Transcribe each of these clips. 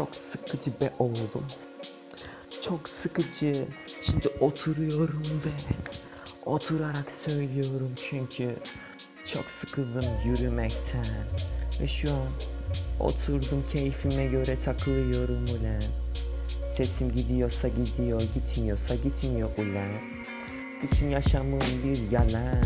Çok sıkıcı be oğlum. Çok sıkıcı. Şimdi oturuyorum ve oturarak söylüyorum çünkü çok sıkıldım yürümekten. Ve şu an oturdum keyfime göre takılıyorum ulan. Sesim gidiyorsa gidiyor, gitmiyorsa gitmiyor ulan. Bütün yaşamım bir yalan.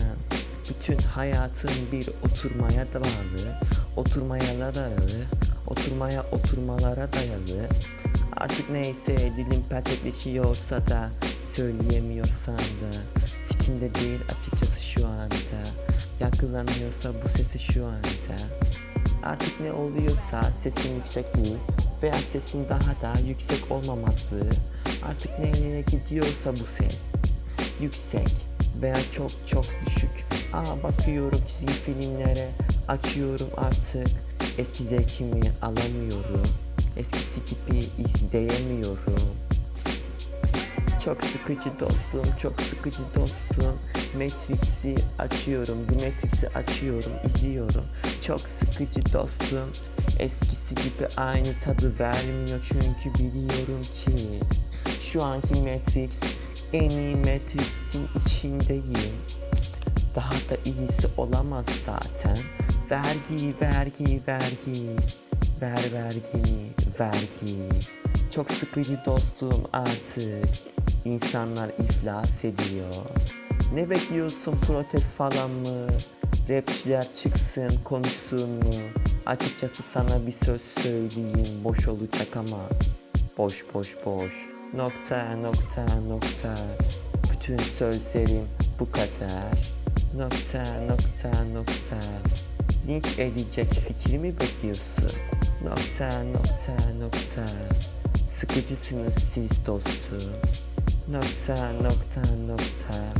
Bütün hayatım bir oturmaya dayalı. Oturmaya dayalı. Oturmaya oturmalara dayalı. Artık neyse dilim petekleşiyorsa da söyleyemiyorsam da sikimde değil açıkçası şu anda. Yankılanıyorsa bu sesi şu anda. Artık ne oluyorsa sesin yüksekliği veya sesin daha da yüksek olmaması Artık nereye gidiyorsa bu ses Yüksek veya çok çok düşük. Aa bakıyorum çizgi filmlere açıyorum artık Eski zevkimi alamıyorum. Eskisi gibi izleyemiyorum Çok sıkıcı dostum, çok sıkıcı dostum. Matrix'i açıyorum, The Matrix'i açıyorum, izliyorum. Çok sıkıcı dostum. Eskisi gibi aynı tadı vermiyor çünkü biliyorum ki Şu anki Matrix en iyi Matrix'in içindeyim. Daha da iyisi olamaz zaten Vergi, vergi, vergi. Ver vergini, vergi. Çok sıkıcı dostum artık. İnsanlar iflas ediyor. Ne bekliyorsun protest falan mı? Rapçiler çıksın konuşsun mu? Açıkçası sana bir söz söyleyeyim. Boş olacak ama. Boş boş boş. Nokta nokta nokta. Bütün sözlerim bu kadar. Nokta nokta nokta Linç edecek fikrimi bekliyorsun? Nokta nokta nokta. Sıkıcısınız siz dostum. Nokta nokta nokta.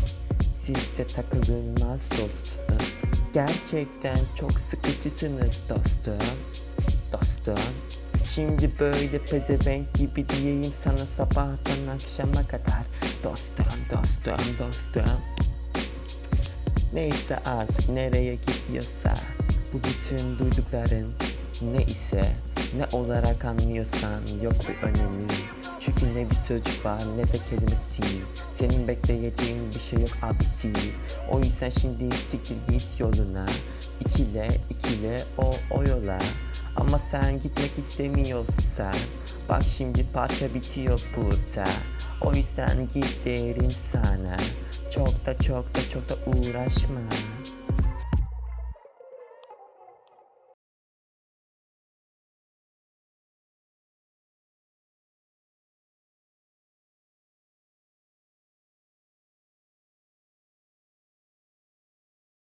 Sizde takılınmaz dostum. Gerçekten çok sıkıcısınız dostum. Dostum Şimdi böyle pezevenk gibi diyeyim sana sabahtan akşama kadar. Dostum dostum dostum. Neyse artık nereye gidiyorsa Bu bütün duydukların ne ise ne olarak anlıyorsan yok bir önemi. Çünkü ne bir sözcük var ne de kelimesi. Senin bekleyeceğin bir şey yok abisi. O yüzden şimdi siktir git yoluna. İkile ikile o o yola. Ama sen gitmek istemiyorsan Bak şimdi parça bitiyor burada. O yüzden git derim sana. Çok da çok da çok da uğraşma